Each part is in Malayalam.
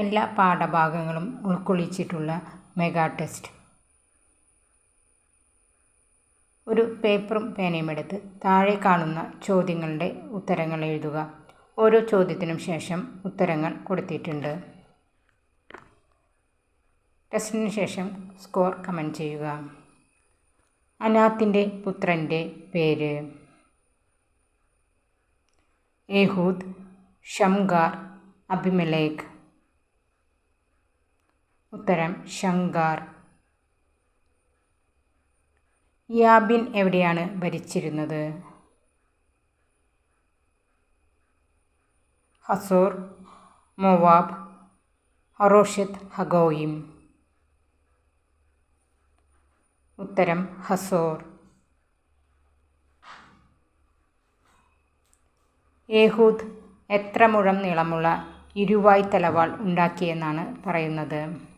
എല്ലാ പാഠഭാഗങ്ങളും ഉൾക്കൊള്ളിച്ചിട്ടുള്ള മെഗാ ടെസ്റ്റ്. ഒരു പേപ്പറും പേനയും എടുത്ത് താഴെ കാണുന്ന ചോദ്യങ്ങളുടെ ഉത്തരങ്ങൾ എഴുതുക. ഓരോ ചോദ്യത്തിനും ശേഷം ഉത്തരങ്ങൾ കൊടുത്തിട്ടുണ്ട്. ടെസ്റ്റിന് ശേഷം സ്കോർ കമന്റ് ചെയ്യുക. അനാത്തിന്റെ പുത്രന്റെ പേര്. ഏഹൂദ് ഷംഗാർ അബിമലേഖ് ഉത്തരം ശങ്കാർ യാബിൻ എവിടെയാണ് ഭരിച്ചിരുന്നത്? ഹസോർ മൊവാബ് ഹറോഷത്ത് ഹഗോയിം. ഉത്തരം ഹസോർ. ഏഹൂദ് എത്ര മുഴം നീളമുള്ള ഇരുവായ് തലവാൾ ഉണ്ടാക്കിയെന്നാണ് പറയുന്നത്.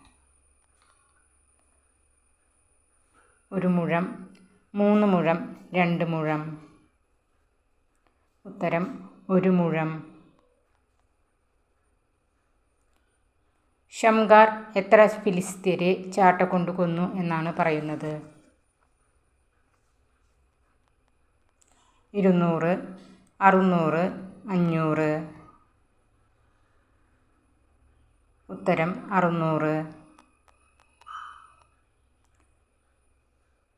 ഒരു മുഴം മൂന്ന് മുഴം രണ്ട് മുഴം. ഉത്തരം ഒരു മുഴം. ഷംഗാർ എത്ര ഫിലിസ്തീരെ ചാട്ട ചാട്ടക്കൊണ്ട് കൊന്നു എന്നാണ് പറയുന്നത്? ഇരുന്നൂറ് അറുന്നൂറ് അഞ്ഞൂറ്. ഉത്തരം അറുന്നൂറ്.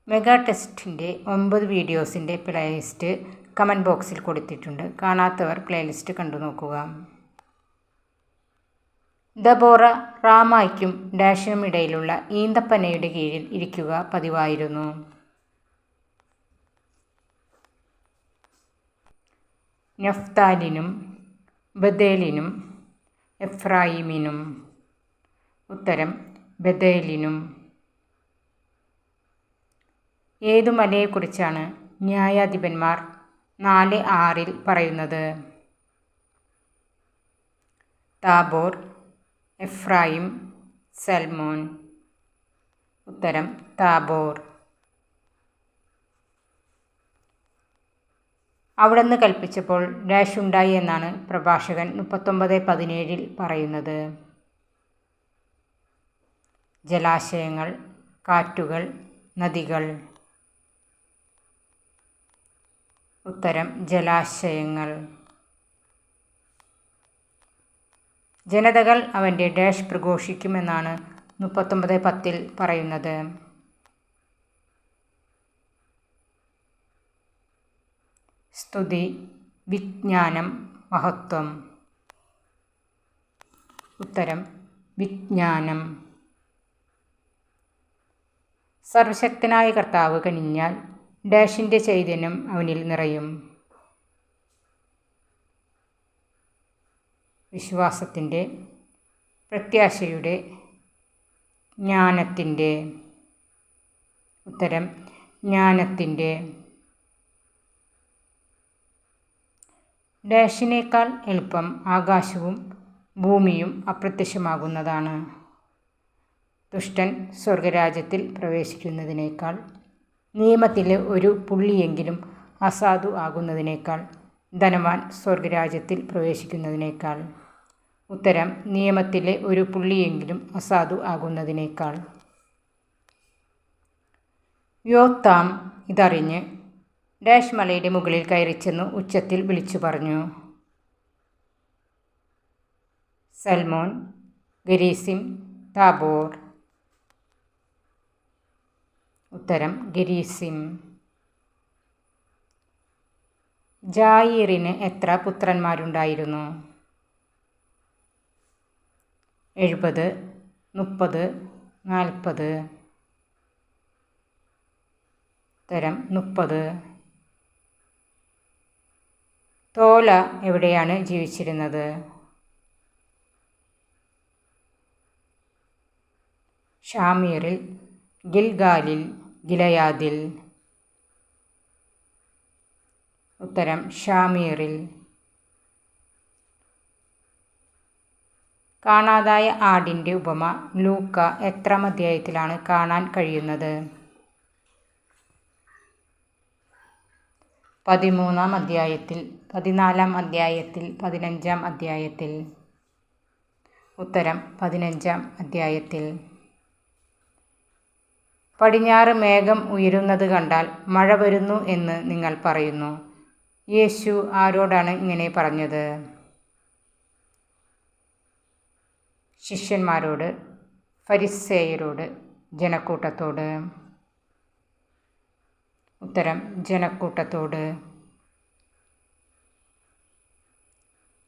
മെഗാ ടെസ്റ്റിന്റെ ഒമ്പത് വീഡിയോസിന്റെ പ്ലേലിസ്റ്റ് കമന്റ് ബോക്സിൽ കൊടുത്തിട്ടുണ്ട്. കാണാത്തവർ പ്ലേലിസ്റ്റ് കണ്ടു നോക്കുക. ദബോറ റാമായ്ക്കും ഡാഷിനും ഇടയിലുള്ള ഈന്തപ്പനയുടെ കീഴിൽ ഇരിക്കുക പതിവായിരുന്നു. നഫ്താലിനും ബദേലിനും എഫ്രായിമിനും ഉത്തരം ബദേലിനും ഏതു മലയെക്കുറിച്ചാണ് ന്യായാധിപന്മാർ നാല് ആറിൽ പറയുന്നത്? താബോർ എഫ്രായിം സൽമോൻ. ഉത്തരം താബോർ. അവിടുന്ന് കൽപ്പിച്ചപ്പോൾ ഡാഷ് ഉണ്ടായി എന്നാണ് പ്രഭാഷകൻ മുപ്പത്തൊമ്പത് പതിനേഴിൽ പറയുന്നത്. ജലാശയങ്ങൾ കാറ്റുകൾ നദികൾ. ഉത്തരം ജലാശയങ്ങൾ. ജനതകൾ അവന്റെ ഡാഷ് പ്രഘോഷിക്കുമെന്നാണ് മുപ്പത്തൊമ്പത് പത്തിൽ പറയുന്നത്. സ്തുതി വിജ്ഞാനം മഹത്വം. ഉത്തരം വിജ്ഞാനം. സർവശക്തനായ കർത്താവ് കനിഞ്ഞാൽ ഡാഷിന്റെ ചൈതന്യം അവനിൽ നിറയും. വിശ്വാസത്തിന്റെ പ്രത്യാശയുടെ ജ്ഞാനത്തിന്റെ ഉത്തരം ജ്ഞാനത്തിന്റെ ഡാഷിനേക്കാൾ എളുപ്പം ആകാശവും ഭൂമിയും അപ്രത്യക്ഷമാകുന്നതാണ്. ദുഷ്ടൻ സ്വർഗരാജ്യത്തിൽ പ്രവേശിക്കുന്നതിനേക്കാൾ നിയമത്തിലെ ഒരു പുള്ളിയെങ്കിലും അസാധു ആകുന്നതിനേക്കാൾ ധനവാൻ സ്വർഗരാജ്യത്തിൽ പ്രവേശിക്കുന്നതിനേക്കാൾ. ഉത്തരം നിയമത്തിലെ ഒരു പുള്ളിയെങ്കിലും അസാധു ആകുന്നതിനേക്കാൾ. യോത്താം ഇതറിഞ്ഞ് ഡാഷ് മലയുടെ മുകളിൽ കയറിച്ചെന്ന് ഉച്ചത്തിൽ വിളിച്ചു പറഞ്ഞു. സൽമോൻ ഗരീസിം താബോർ ഉത്തരം ഗിരീസിം. ജായിറിന് എത്ര പുത്രന്മാരുണ്ടായിരുന്നു? എഴുപത് മുപ്പത് നാൽപ്പത്. ഉത്തരം മുപ്പത്. തോല എവിടെയാണ് ജീവിച്ചിരുന്നത്? ഷാമീറിൽ ഗിൽഗാലിൽ ഗിലയാദിൽ. ഉത്തരം ഷാമീറിൽ. കാണാതായ ആടിന്റെ ഉപമ ലൂക്ക എത്രാം അധ്യായത്തിലാണ് കാണാൻ കഴിയുന്നത്? പതിമൂന്നാം അധ്യായത്തിൽ പതിനാലാം അധ്യായത്തിൽ പതിനഞ്ചാം അധ്യായത്തിൽ. ഉത്തരം പതിനഞ്ചാം അധ്യായത്തിൽ. പടിഞ്ഞാറ് മേഘം ഉയരുന്നത് കണ്ടാൽ മഴ വരുന്നു എന്ന് നിങ്ങൾ പറയുന്നു. യേശു ആരോടാണ് ഇങ്ങനെ പറഞ്ഞത്? ശിഷ്യന്മാരോട് ഫരിസേയരോട് ജനക്കൂട്ടത്തോട്. ഉത്തരം ജനക്കൂട്ടത്തോട്.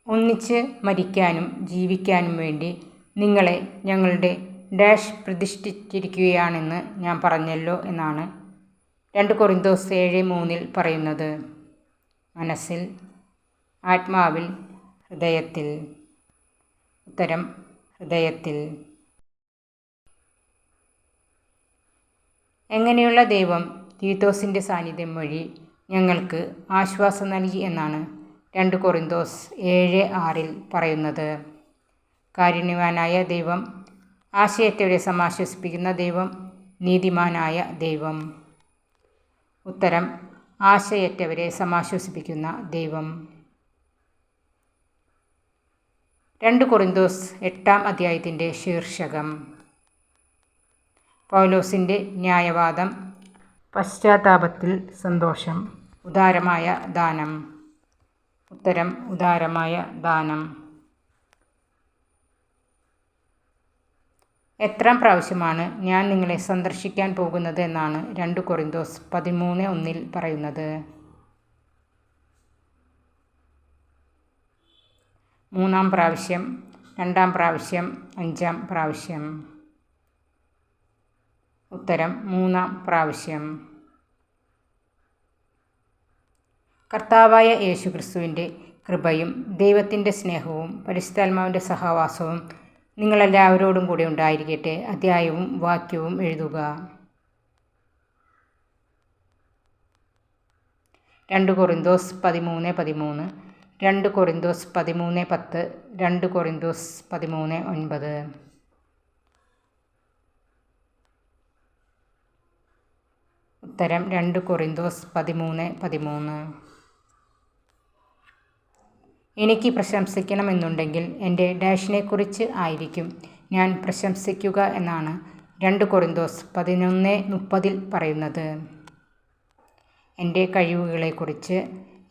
ഒന്നിച്ച് മരിക്കാനും ജീവിക്കാനും വേണ്ടി നിങ്ങളെ ഞങ്ങളുടെ ഡാഷ് പ്രതിഷ്ഠിച്ചിരിക്കുകയാണെന്ന് ഞാൻ പറഞ്ഞല്ലോ എന്നാണ് രണ്ട് കൊറിന്തോസ് ഏഴ് മൂന്നിൽ പറയുന്നത്. മനസ്സിൽ ആത്മാവിൽ ഹൃദയത്തിൽ. ഉത്തരം ഹൃദയത്തിൽ. എങ്ങനെയുള്ള ദൈവം തീത്തോസിന്റെ സാന്നിധ്യം വഴി ഞങ്ങൾക്ക് ആശ്വാസം നൽകി എന്നാണ് രണ്ട് കൊറിന്തോസ് ഏഴ് ആറിൽ പറയുന്നത്. കാരുണ്യവാനായ ദൈവം ആശയറ്റവരെ സമാശ്വസിപ്പിക്കുന്ന ദൈവം നീതിമാനായ ദൈവം. ഉത്തരം ആശയറ്റവരെ സമാശ്വസിപ്പിക്കുന്ന ദൈവം. രണ്ട് കൊറിന്തോസ് എട്ടാം അധ്യായത്തിന്റെ ശീർഷകം. പൗലോസിന്റെ ന്യായവാദം പശ്ചാത്താപത്തിൽ സന്തോഷം ഉദാരമായ ദാനം. ഉത്തരം ഉദാരമായ ദാനം. എത്രാം പ്രാവശ്യമാണ് ഞാൻ നിങ്ങളെ സന്ദർശിക്കാൻ പോകുന്നത് എന്നാണ് രണ്ട് കൊറിന്തോസ് പതിമൂന്ന് ഒന്നിൽ പറയുന്നത്. മൂന്നാം പ്രാവശ്യം രണ്ടാം പ്രാവശ്യം അഞ്ചാം പ്രാവശ്യം. ഉത്തരം മൂന്നാം പ്രാവശ്യം. കർത്താവായ യേശു ക്രിസ്തുവിന്റെ കൃപയും ദൈവത്തിന്റെ സ്നേഹവും പരിശുദ്ധാത്മാവിന്റെ സഹവാസവും നിങ്ങളെല്ലാവരോടും കൂടി ഉണ്ടായിരിക്കട്ടെ. അധ്യായവും വാക്യവും എഴുതുക. രണ്ട് കൊറിന്തോസ് പതിമൂന്ന് പതിമൂന്ന് രണ്ട് കൊറിന്തോസ് പതിമൂന്ന് പത്ത് രണ്ട് കൊറിന്തോസ് പതിമൂന്ന് ഒൻപത്. ഉത്തരം രണ്ട് കൊറിന്തോസ് പതിമൂന്ന് പതിമൂന്ന്. എനിക്ക് പ്രശംസിക്കണമെന്നുണ്ടെങ്കിൽ എന്റെ ഡാഷിനെക്കുറിച്ച് ആയിരിക്കും. ഞാൻ പ്രശംസിക്കുക എന്നാണ് രണ്ട് കൊറിന്തോസ് പതിനൊന്ന് മുപ്പതിൽ പറയുന്നത്. എന്റെ കഴിവുകളെക്കുറിച്ച്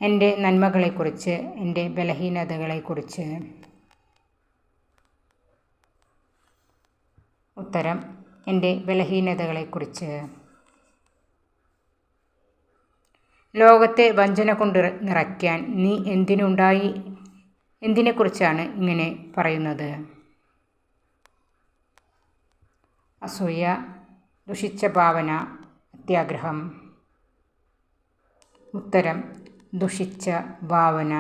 എന്റെ നന്മകളെക്കുറിച്ച് എന്റെ ബലഹീനതകളെക്കുറിച്ച്. ഉത്തരം എന്റെ ബലഹീനതകളെക്കുറിച്ച്. ലോകത്തെ വഞ്ചന കൊണ്ട് നിറയ്ക്കാൻ നീ എന്തിനുണ്ടായി എന്തിനെക്കുറിച്ചാണ് ഇങ്ങനെ പറയുന്നത്? അസൂയ ദുഷിച്ച ഭാവന അത്യാഗ്രഹം. ഉത്തരം ദുഷിച്ച ഭാവന.